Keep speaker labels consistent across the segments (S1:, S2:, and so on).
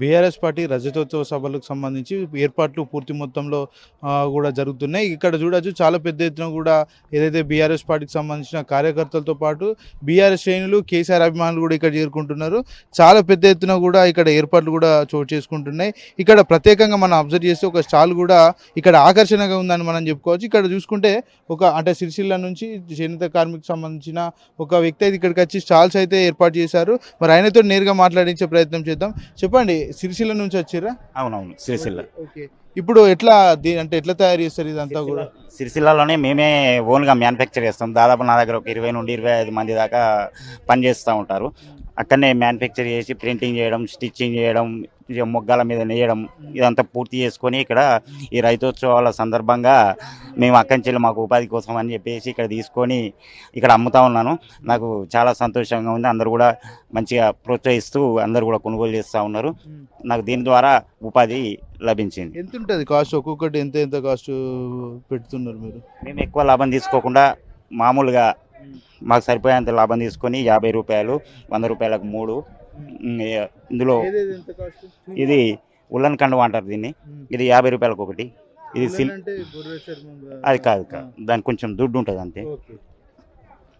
S1: BRS party రజతోత్సవ సభలకు సంబంధించి ఏర్పాట్లు పూర్తి మొత్తంలో కూడా జరుగుతున్నాయి. ఇక్కడ చూడొచ్చు చాలా పెద్ద ఎత్తున కూడా ఏదైతే బీఆర్ఎస్ పార్టీకి సంబంధించిన కార్యకర్తలతో పాటు బీఆర్ఎస్ శ్రేణులు కేసీఆర్ అభిమానులు కూడా ఇక్కడ చేరుకుంటున్నారు. చాలా పెద్ద ఎత్తున కూడా ఇక్కడ ఏర్పాట్లు కూడా చోటు చేసుకుంటున్నాయి. ఇక్కడ ప్రత్యేకంగా మనం అబ్జర్వ్ చేస్తే ఒక స్టాల్ కూడా ఇక్కడ ఆకర్షణగా ఉందని మనం చెప్పుకోవచ్చు. ఇక్కడ చూసుకుంటే ఒక అంటే సిరిసిల్ల నుంచి చేనేత కార్మికు సంబంధించిన ఒక వ్యక్తి అయితే ఇక్కడికి వచ్చి స్టాల్స్ అయితే ఏర్పాటు చేశారు. మరి ఆయనతో నేరుగా మాట్లాడించే ప్రయత్నం చేద్దాం. చెప్పండి సిరిసిల్ల నుంచి వచ్చిర్రా
S2: అవునవును సిరిసిల్ల.
S1: ఓకే ఇప్పుడు ఎట్లా దీ- అంటే ఎట్లా తయారు చేస్తారు ఇదంతా కూడా?
S2: సిరిసిల్లలోనే మేమే ఓన్గా మ్యానుఫ్యాక్చర్ చేస్తాం. దాదాపు నా దగ్గర ఒక ఇరవై నుండి ఇరవై ఐదు మంది దాకా పని చేస్తూ ఉంటారు. అక్కడనే మ్యానుఫ్యాక్చర్ చేసి ప్రింటింగ్ చేయడం స్టిచ్చింగ్ చేయడం మొగ్గాల మీద నేయడం ఇదంతా పూర్తి చేసుకొని ఇక్కడ ఈ రైతోత్సవాల సందర్భంగా మేము అక్కంచెల్లి మాకు ఉపాధి కోసం అని చెప్పేసి ఇక్కడ తీసుకొని ఇక్కడ అమ్ముతా ఉన్నాను. నాకు చాలా సంతోషంగా ఉంది. అందరూ కూడా మంచిగా ప్రోత్సహిస్తూ అందరూ కూడా కొనుగోలు చేస్తూ ఉన్నారు. నాకు దీని ద్వారా ఉపాధి లభించింది.
S1: ఎంత ఉంటుంది కాస్ట్? ఒక్కొక్కటి ఎంత ఎంత కాస్ట్ పెడుతున్నారు మీరు?
S2: మేము ఎక్కువ లాభం తీసుకోకుండా మామూలుగా మాకు సరిపోయేంత లాభం తీసుకొని యాభై రూపాయలు వంద రూపాయలకు మూడు ఇందులో ఇది ఉల్లన్ కండు అంటారు దీన్ని. ఇది యాభై రూపాయలకు ఒకటి. ఇది
S1: గా-
S2: అది కాదు కాదు దానికి కొంచెం దుడ్డు ఉంటుంది అంతే.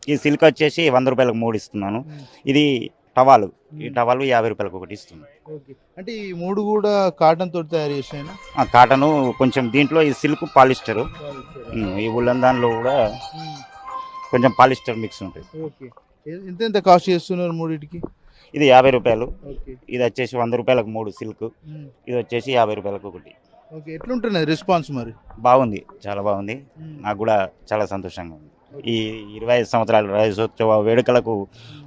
S2: ఈ సిల్క్ వచ్చేసి వంద రూపాయలకు మూడు ఇస్తున్నాను. ఇది టవాలు. ఈ టవాలు యాభై రూపాయలకు ఒకటి ఇస్తున్నాను.
S1: అంటే ఈ మూడు కూడా కాటన్ తోటి తయారు చేసినాయినా
S2: ఆ కాటను కొంచెం దీంట్లో ఈ సిల్క్ పాలిస్టరు. ఈ ఉల్లన్ దానిలో కూడా కొంచెం పాలిస్టర్ మిక్స్ ఉంటుంది.
S1: ఎంత ఎంత కాస్ట్ చేస్తున్నారు మూడింటికి?
S2: ఇది యాభై రూపాయలు. ఇది వచ్చేసి వంద రూపాయలకు మూడు సిల్క్. ఇది వచ్చేసి యాభై రూపాయలకు ఒకటి.
S1: ఓకే. ఎట్లుంటున్నది రెస్పాన్స్ మరి?
S2: బాగుంది. చాలా బాగుంది. నాకు కూడా చాలా సంతోషంగా ఉంది. ఈ ఇరవై ఐదు సంవత్సరాల రాజోత్సవ వేడుకలకు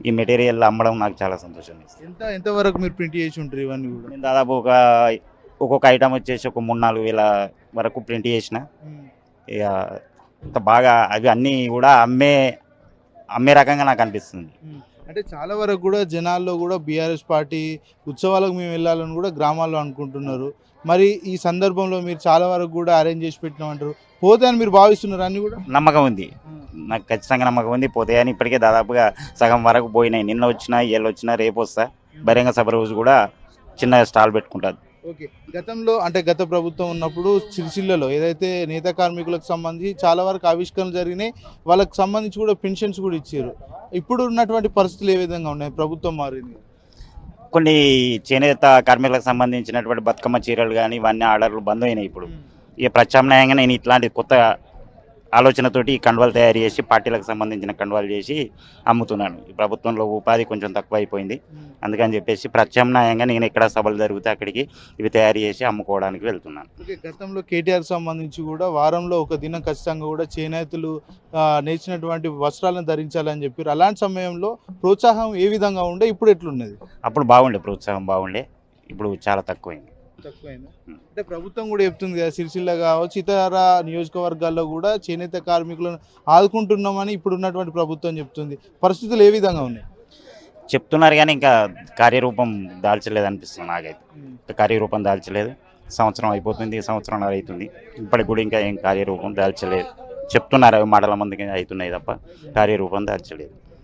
S2: ఈ మెటీరియల్ అమ్మడం నాకు చాలా సంతోషం
S1: ఎంత ఎంత వరకు మీరు ప్రింట్ చేసి ఉంటారు ఇవన్నీ కూడా?
S2: నేను దాదాపు ఒక ఒక్కొక్క ఐటమ్ వచ్చేసి ఒక మూడు నాలుగు వేల వరకు ప్రింట్ చేసిన. ఇక అంత బాగా అవి అన్నీ కూడా అమ్మే అమ్మే రకంగా నాకు అనిపిస్తుంది.
S1: అంటే చాలా వరకు కూడా జనాల్లో కూడా బీఆర్ఎస్ పార్టీ ఉత్సవాలకు మేము వెళ్ళాలని కూడా గ్రామాల్లో అనుకుంటున్నారు. మరి ఈ సందర్భంలో మీరు చాలా వరకు కూడా అరేంజ్ చేసి పెట్టినామంటారు. పోతే అని మీరు భావిస్తున్నారు అన్ని కూడా?
S2: నమ్మకం ఉంది. నాకు ఖచ్చితంగా నమ్మకం ఉంది. పోతాయని ఇప్పటికే దాదాపుగా సగం వరకు పోయినాయి. నిన్న వచ్చినా ఇవాళ వచ్చినా రేపు వస్తా. బహిరంగ సభ రోజు కూడా చిన్న స్టాల్ పెట్టుకుంటాను
S1: ఓకే. గతంలో అంటే గత ప్రభుత్వం ఉన్నప్పుడు సిరిసిల్లలో ఏదైతే నేత కార్మికులకు సంబంధించి చాలా వరకు ఆవిష్కరణలు జరిగినాయి వాళ్ళకి సంబంధించి కూడా పెన్షన్స్ కూడా ఇచ్చారు. ఇప్పుడు ఉన్నటువంటి పరిస్థితులు ఏ విధంగా ఉన్నాయి? ప్రభుత్వం మారింది.
S2: కొన్ని చేనేత కార్మికులకు సంబంధించినటువంటి బతుకమ్మ చీరలు కానీ ఇవన్నీ ఆర్డర్లు బంద్ అయినాయి ఇప్పుడు. ఇక ప్రత్యామ్నాయంగా నేను ఇట్లాంటి కొత్త ఆలోచనతోటి ఈ కండువాలు తయారు చేసి పార్టీలకు సంబంధించిన కండువాలు చేసి అమ్ముతున్నాను. ఈ ప్రభుత్వంలో ఉపాధి కొంచెం తక్కువ అయిపోయింది అందుకని చెప్పేసి ప్రత్యామ్నాయంగా నేను ఎక్కడ సభలు జరిగితే అక్కడికి ఇవి తయారు చేసి అమ్ముకోవడానికి వెళ్తున్నాను.
S1: గతంలో కేటీఆర్ సంబంధించి కూడా వారంలో ఒక దినం ఖచ్చితంగా కూడా చేనేతలు నేర్చినటువంటి వస్త్రాలను ధరించాలని చెప్పారు. అలాంటి సమయంలో ప్రోత్సాహం ఏ విధంగా ఉండే? ఇప్పుడు ఎట్లున్నది?
S2: అప్పుడు బాగుండే ప్రోత్సాహం బాగుండే. ఇప్పుడు చాలా తక్కువైంది.
S1: తక్కువైందా. అంటే ప్రభుత్వం కూడా చెప్తుంది కదా సిరిసిల్ల కావచ్చు ఇతర నియోజకవర్గాల్లో కూడా చేనేత కార్మికులను ఆదుకుంటున్నామని ఇప్పుడు ఉన్నటువంటి ప్రభుత్వం చెప్తుంది. పరిస్థితులు ఏ విధంగా ఉన్నాయి?
S2: చెప్తున్నారు కానీ ఇంకా కార్యరూపం దాల్చలేదు అనిపిస్తుంది నాకైతే. కార్యరూపం దాల్చలేదు. సంవత్సరం అయిపోతుంది సంవత్సరం అవుతుంది ఇప్పటికి కూడా ఇంకా ఏం కార్యరూపం దాల్చలేదు. చెప్తున్నారు అవి మాటల మందికి అవుతున్నాయి తప్ప కార్యరూపం దాల్చలేదు.